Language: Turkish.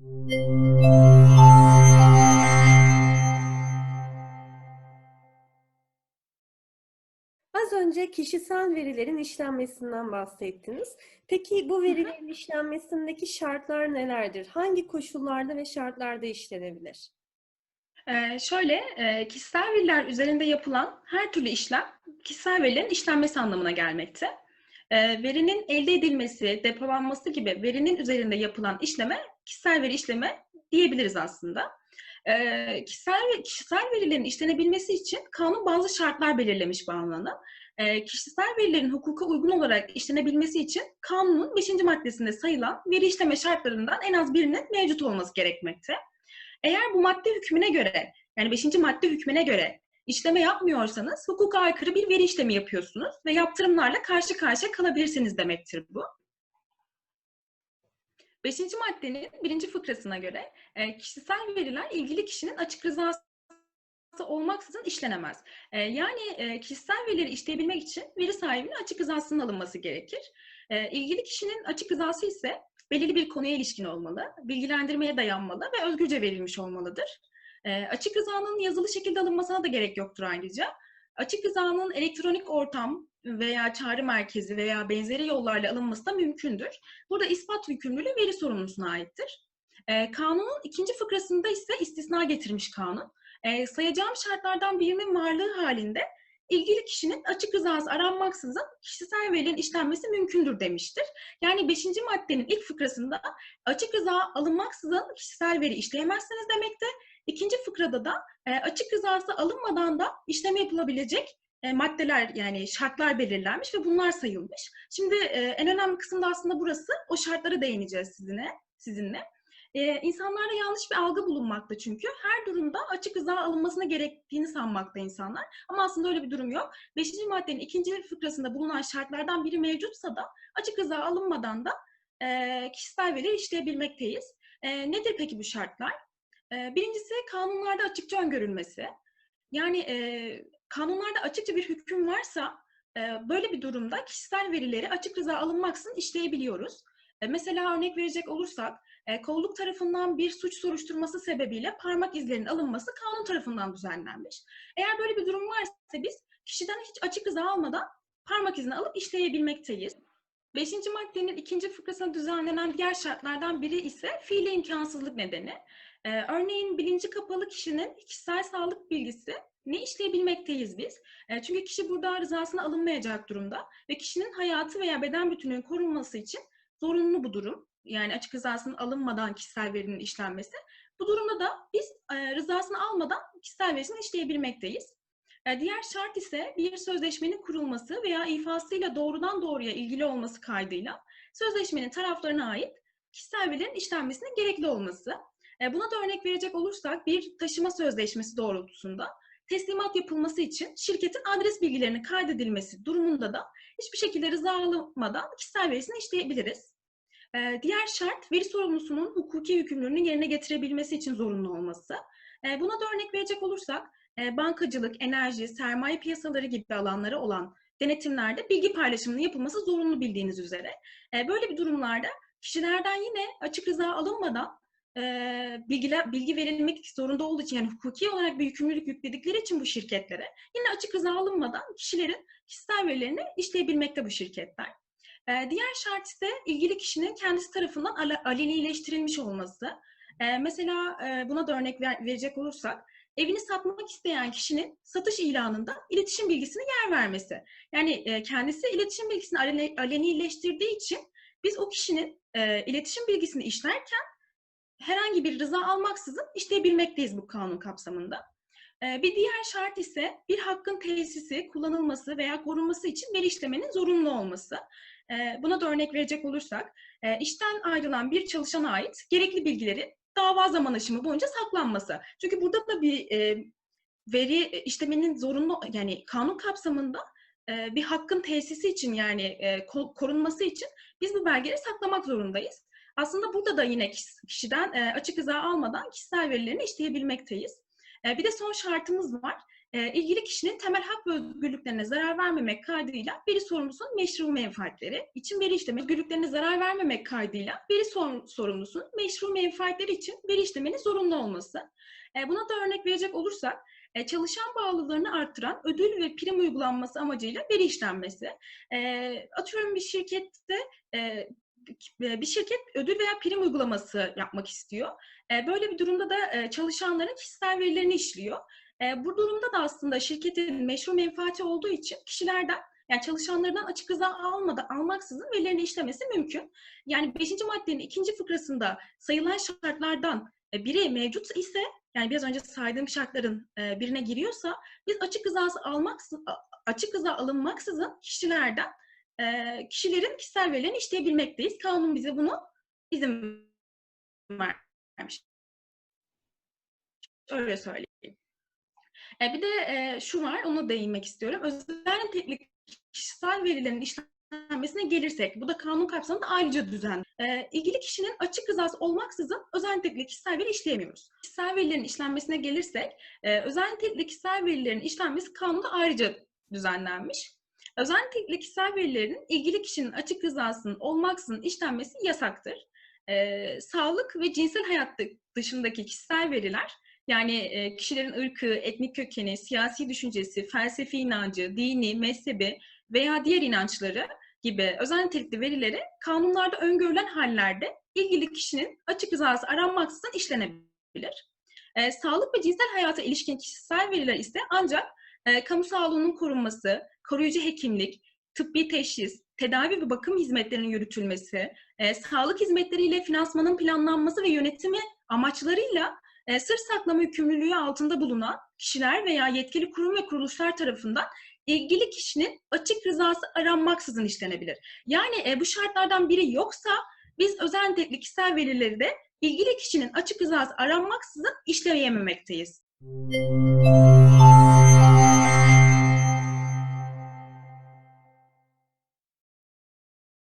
Az önce kişisel verilerin işlenmesinden bahsettiniz. Peki bu verilerin işlenmesindeki şartlar nelerdir? Hangi koşullarda ve şartlarda işlenebilir? Ee, şöyle, e, kişisel veriler üzerinde yapılan her türlü işlem kişisel verilerin işlenmesi anlamına gelmekte. Ee, verinin elde edilmesi, depolanması gibi verinin üzerinde yapılan işleme kişisel veri işleme diyebiliriz aslında. Ee, kişisel, kişisel verilerin işlenebilmesi için kanun bazı şartlar belirlemiş bu anlamda. Ee, kişisel verilerin hukuka uygun olarak işlenebilmesi için kanunun 5. maddesinde sayılan veri işleme şartlarından en az birinin mevcut olması gerekmekte. Eğer bu madde hükmüne göre, yani 5. madde hükmüne göre işleme yapmıyorsanız hukuka aykırı bir veri işlemi yapıyorsunuz ve yaptırımlarla karşı karşıya kalabilirsiniz demektir bu. Beşinci maddenin birinci fıkrasına göre e, kişisel veriler ilgili kişinin açık rızası olmaksızın işlenemez. E, yani e, kişisel verileri işleyebilmek için veri sahibinin açık rızasının alınması gerekir. İlgili kişinin açık rızası ise belirli bir konuya ilişkin olmalı, bilgilendirmeye dayanmalı ve özgürce verilmiş olmalıdır. E, açık rızanın yazılı şekilde alınmasına da gerek yoktur ayrıca. Açık rızanın elektronik ortam veya çağrı merkezi veya benzeri yollarla alınması da mümkündür. Burada ispat yükümlülüğü veri sorumlusuna aittir. E, kanunun ikinci fıkrasında ise istisna getirmiş kanun. E, sayacağım şartlardan birinin varlığı halinde ilgili kişinin açık rızası aranmaksızın kişisel verilerin işlenmesi mümkündür demiştir. Yani 5. maddenin ilk fıkrasında açık rıza alınmaksızın kişisel veri işleyemezsiniz demekte. İkinci fıkrada da e, açık rızası alınmadan da işlem yapılabilecek e, maddeler yani şartlar belirlenmiş ve bunlar sayılmış. Şimdi e, en önemli kısım da aslında burası. O şartlara değineceğiz sizinle. sizinle. Ee, insanlarda yanlış bir algı bulunmakta çünkü. Her durumda açık rıza alınmasına gerektiğini sanmakta insanlar. Ama aslında öyle bir durum yok. Beşinci maddenin ikinci fıkrasında bulunan şartlardan biri mevcutsa da açık rıza alınmadan da e, kişisel veri işleyebilmekteyiz. E, nedir peki bu şartlar? Birincisi kanunlarda açıkça öngörülmesi. Yani kanunlarda açıkça bir hüküm varsa böyle bir durumda kişisel verileri açık rıza alınmaksızın işleyebiliyoruz. E, mesela örnek verecek olursak e, kolluk tarafından bir suç soruşturması sebebiyle parmak izlerinin alınması kanun tarafından düzenlenmiş. Eğer böyle bir durum varsa biz kişiden hiç açık rıza almadan parmak izini alıp işleyebilmekteyiz. Beşinci maddenin ikinci fıkrasına düzenlenen diğer şartlardan biri ise fiili imkansızlık nedeni. Ee, örneğin bilinci kapalı kişinin kişisel sağlık bilgisi ne işleyebilmekteyiz biz? E, çünkü kişi burada rızasına alınmayacak durumda ve kişinin hayatı veya beden bütünlüğünün korunması için zorunlu bu durum yani açık rızasının alınmadan kişisel verinin işlenmesi. Bu durumda da biz e, rızasını almadan kişisel verisini işleyebilmekteyiz. E, diğer şart ise bir sözleşmenin kurulması veya ifasıyla doğrudan doğruya ilgili olması kaydıyla sözleşmenin taraflarına ait kişisel verilerin işlenmesinin gerekli olması. E, buna da örnek verecek olursak bir taşıma sözleşmesi doğrultusunda teslimat yapılması için şirketin adres bilgilerinin kaydedilmesi durumunda da hiçbir şekilde rıza alınmadan kişisel verisini işleyebiliriz. Ee, diğer şart veri sorumlusunun hukuki yükümlülüğünü yerine getirebilmesi için zorunlu olması. Ee, buna da örnek verecek olursak e, bankacılık, enerji, sermaye piyasaları gibi alanlara olan denetimlerde bilgi paylaşımının yapılması zorunlu bildiğiniz üzere. Böyle bir durumlarda kişilerden yine açık rıza alınmadan e, bilgiler, bilgi verilmek zorunda olduğu için yani hukuki olarak bir yükümlülük yükledikleri için bu şirketlere yine açık rıza alınmadan kişilerin kişisel verilerini işleyebilmekte bu şirketler. Ee, diğer şart ise ilgili kişinin kendisi tarafından alenileştirilmiş olması. Ee, mesela e, buna da örnek verecek olursak, evini satmak isteyen kişinin satış ilanında iletişim bilgisini yer vermesi. Yani e, kendisi iletişim bilgisini alenileştirdiği için biz o kişinin e, iletişim bilgisini işlerken herhangi bir rıza almaksızın işleyebilmekteyiz bu kanun kapsamında. Bir diğer şart ise bir hakkın tesisi, kullanılması veya korunması için veri işlemenin zorunlu olması. Buna da örnek verecek olursak, işten ayrılan bir çalışana ait gerekli bilgileri dava zaman aşımı boyunca saklanması. Çünkü burada da bir veri işlemenin zorunlu, yani kanun kapsamında bir hakkın tesisi için yani korunması için biz bu belgeleri saklamak zorundayız. Aslında burada da yine kişiden açık rıza almadan kişisel verilerini işleyebilmekteyiz. Bir de son şartımız var. e, ilgili kişinin temel hak ve özgürlüklerine zarar vermemek kaydıyla veri sorumlusunun meşru menfaatleri için veri işleme özgürlüklerine zarar vermemek kaydıyla veri sor- sorumlusunun meşru menfaatleri için veri işlemenin zorunlu olması. E, buna da örnek verecek olursak e, çalışan bağlılığını artıran ödül ve prim uygulanması amacıyla veri işlenmesi. E, atıyorum bir şirkette e, bir şirket ödül veya prim uygulaması yapmak istiyor. E, Böyle bir durumda da e, çalışanların kişisel verilerini işliyor. E, Bu durumda da aslında şirketin meşru menfaati olduğu için kişilerden yani çalışanlardan açık rıza almadan, almaksızın verilerini işlemesi mümkün. Yani 5. maddenin ikinci fıkrasında sayılan şartlardan e, biri mevcut ise yani biraz önce saydığım şartların e, birine giriyorsa biz açık rızası almaksızın, açık rıza alınmaksızın kişilerden e, kişilerin kişisel verilerini işleyebilmekteyiz. Kanun bize bunu izin vermiş. Öyle söyleyeyim. E, bir de e, şu var, ona değinmek istiyorum. Özel nitelikli kişisel verilerin işlenmesine gelirsek, bu da kanun kapsamında ayrıca düzen. E, ilgili kişinin açık rızası olmaksızın özel nitelikli kişisel veri işleyemiyoruz. Kişisel verilerin işlenmesine gelirsek, e, özel nitelikli kişisel verilerin işlenmesi kanunda ayrıca düzenlenmiş. Özel nitelikli kişisel verilerin ilgili kişinin açık rızasının olmaksızın işlenmesi yasaktır. Ee, sağlık ve cinsel hayat dışındaki kişisel veriler, yani e, kişilerin ırkı, etnik kökeni, siyasi düşüncesi, felsefi inancı, dini, mezhebi veya diğer inançları gibi özel nitelikli verileri kanunlarda öngörülen hallerde ilgili kişinin açık rızası aranmaksızın işlenebilir. Ee, sağlık ve cinsel hayata ilişkin kişisel veriler ise ancak e, kamu sağlığının korunması, koruyucu hekimlik, tıbbi teşhis, tedavi ve bakım hizmetlerinin yürütülmesi, e, sağlık hizmetleriyle finansmanın planlanması ve yönetimi amaçlarıyla e, sır saklama yükümlülüğü altında bulunan kişiler veya yetkili kurum ve kuruluşlar tarafından ilgili kişinin açık rızası aranmaksızın işlenebilir. Yani e, bu şartlardan biri yoksa biz özel nitelikli kişisel verileri de ilgili kişinin açık rızası aranmaksızın işleyememekteyiz.